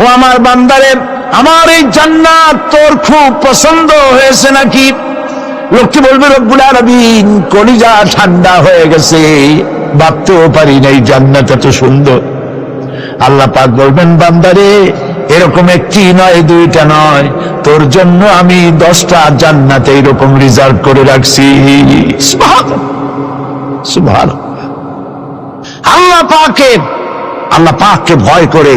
ও আমার বান্দারে, আমার এই জান্নাত তোর খুব পছন্দ হয়েছে নাকি? লোকটি বলবে, রব্বুল আরবিন কলিজা ঠান্ডা হয়ে গেছে। ভাবতেও পারি না এই জান্নাত এত সুন্দর। আল্লাহ পাক বলবেন, বান্দারে, এরকম একটি নয়, দুইটা নয়। তোর জন্য আমি দশটা জান্নাতে এরকম রিজার্ভ করে রাখছি। আল্লাহ পাকে আল্লাহ পাককে ভয় করে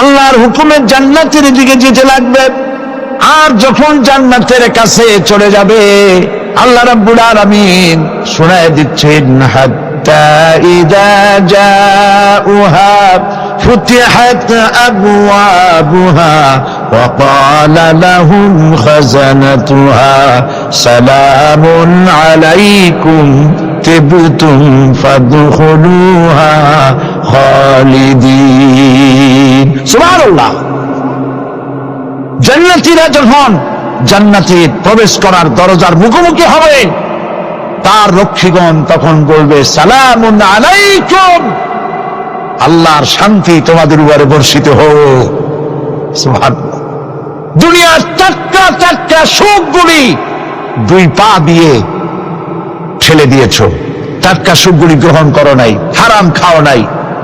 আল্লাহর হুকুমের জান্নাতের দিকে যেতে লাগবে আর যখন জান্নাতের কাছে চলে যাবে আল্লাহ রাব্বুল আলামিন শোনায় দিচ্ছেন হাত্তা ইদা জাউহা فتحت أبوابها وقال لهم خزنتها سلام عليكم تبتم فادخلوها জান্নাতিরা যখন জান্নাতে প্রবেশ করার দরজার মুখোমুখি হবে, তার রক্ষীগণ তখন বলবে সালাম আলাইকুম। আল্লাহর শান্তি তোমাদের উপরে বর্ষিত হোক। দুনিয়ার চাকা চারটা সুখগুলি দুই পা দিয়ে ঠেলে দিয়েছ। টাটকা সুখগুলি গ্রহণ করো নাই, হারাম খাও নাই।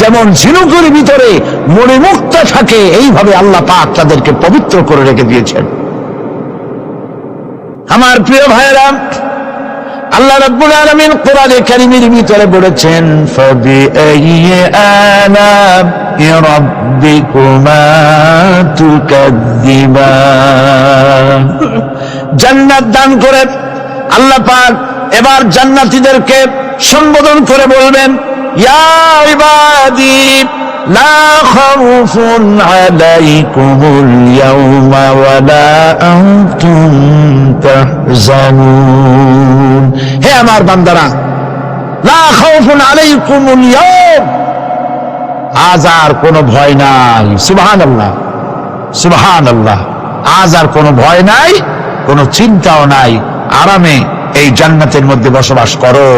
যেমন ঝিনুকের ভিতরে মণিমুক্ত থাকে, এইভাবে আল্লাহ পাক তাদেরকে পবিত্র করে রেখে দিয়েছেন। আমার প্রিয় ভাইরা আল্লাহ রাব্বুল আলামিন কোরআনে কারীমের ভিতরে বলেছেন জান্নাত দান করে আল্লাহ পাক এবার জান্নাতীদেরকে সম্বোধন করে বলবেন ইয়া ইবাদি لا خوف عليكم اليوم ولا أنتم تحزنون হে আমার বান্দারা লা খাউফুন আলাইকুমুল ইয়াউম আজ আর কোনো ভয় নাই সুবহানাল্লাহ সুবহানাল্লাহ আজ আর কোনো ভয় নাই কোনো চিন্তাও নাই আরামে এই জান্নাতের মধ্যে বসবাস করো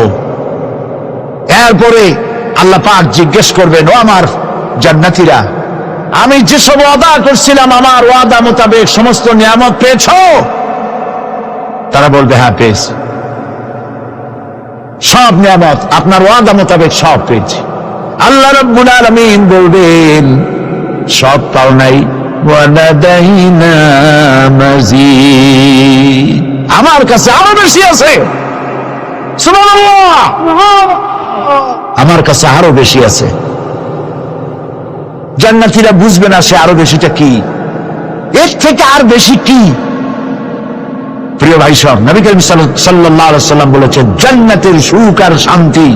এরপরে আল্লাহ পাক জিজ্ঞেস করবেন, ও আমার জান্নাতীরা, আমি যেসব ওয়াদা করছিলাম, আমার ওয়াদা মোতাবেক সমস্ত নিয়ামত পেয়েছ? তারা বলবে হ্যাঁ পেয়েছি। সব নিয়ামত, আপনার ওয়াদা মোতাবেক সব পেয়েছি। আল্লাহ রব্বুল আলামিন বলবেন, সব পাও নাই। আমার কাছে আরও বেশি আছে। সুবহানাল্লাহ! আমার কাছে আরও বেশি আছে। জান্নাতীরা বুঝবে না সে আরও বেশিটা কি। এর থেকে আর বেশি কি? প্রিয় ভাই সব, নবী করিম সাল্লাম বলেছেন, জান্নাতের সুখ আর শান্তি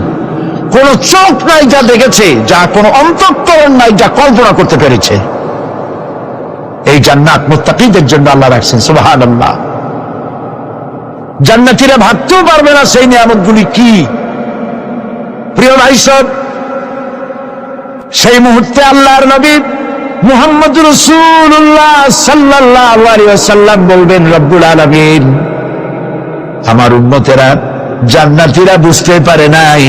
কোন চোখ নাই যা দেখেছে, যা কোন অন্তঃকরণ নাই যা কল্পনা করতে পেরেছে। এই জান্নাত মুত্তাকিদের জন্য আল্লাহ রাখছেন, সুবহানাল্লাহ। জান্নাতীরা ভাবতেও পারবে না সেই নিয়ামতগুলি কি। প্রিয় ভাই সব সেই মুহূর্তে আল্লাহর নবী মুহাম্মদ রসুল্লাহ সাল্লাহ বলবেন, রব্বুল আলমিন, আমার উন্মতেরা জান্নাতিরা বুঝতে পারে নাই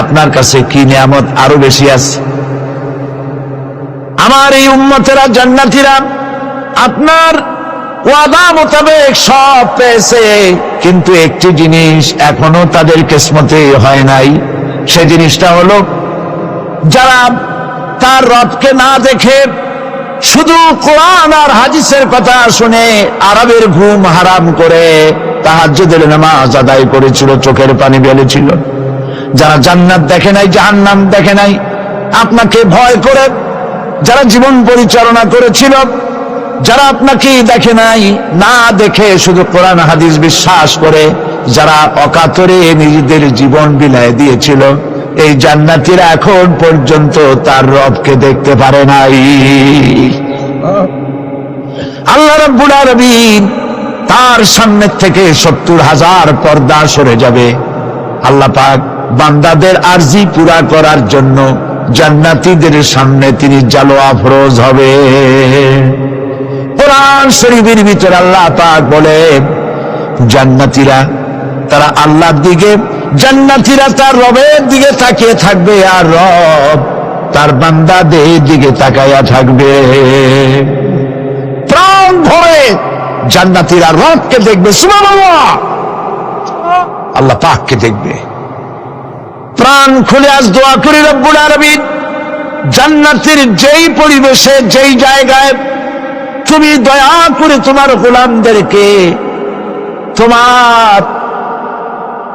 আপনার কাছে কি নিয়ামত আরও বেশি আছে। আমার এই উন্মতেরা জান্নাতিরা আপনার ওয়াদা মোতাবেক সব পেয়েছে, কিন্তু একটি জিনিস এখনও তাদের কিসমতে হয় নাই। সে জিনিসটা হলো, যারা তার রবকে না দেখে শুধু কোরআন আর হাদিসের কথা শুনে আরবের ঘুম হারাম করে তাহাজ্জুদের নামাজ আদায় করেছিল, চোখের পানি বেলেছিল যারা জান্নাত দেখে নাই, জাহান্নাম দেখে নাই, আপনাকে ভয় করে, যারা জীবন পরিচালনা করেছিল, যারা আপনাকে দেখে নাই, না দেখে শুধু কোরআন, হাদিস বিশ্বাস করে যারা অকাতরে নিজেদের জীবন বিলায় দিয়েছিল, এই জান্নাতিরা এখন পর্যন্ত তার রবকে দেখতে পারে নাই। আল্লাহ রব্বুল আলামিন তার সামনে থেকে সত্তর হাজার পর্দা সরে যাবে। আল্লাহ পাক বান্দাদের আর্জি পুরা করার জন্য জান্নাতীদের সামনে তিনি জালোয়া ফরোজ হবে। কোরআন শরীফের ভিতরে আল্লাহ পাক বলে জান্নাতীরা তারা আল্লাহর দিকে, জান্নাতীরা তার রবের দিকে তাকিয়ে থাকবে, আর রব তার বান্দাদের দিকে তাকাইয়া থাকবে। প্রাণ ভরে জান্নাতীরা রবকে দেখবে, সুবহানাল্লাহ। আল্লাহ পাককে দেখবে। প্রাণ খুলে আজ দোয়া করি রব্বুল আরবিন জান্নাতের যেই পরিবেশে, যেই জায়গায় তুমি দয়া করে তোমার গোলামদেরকে, তোমার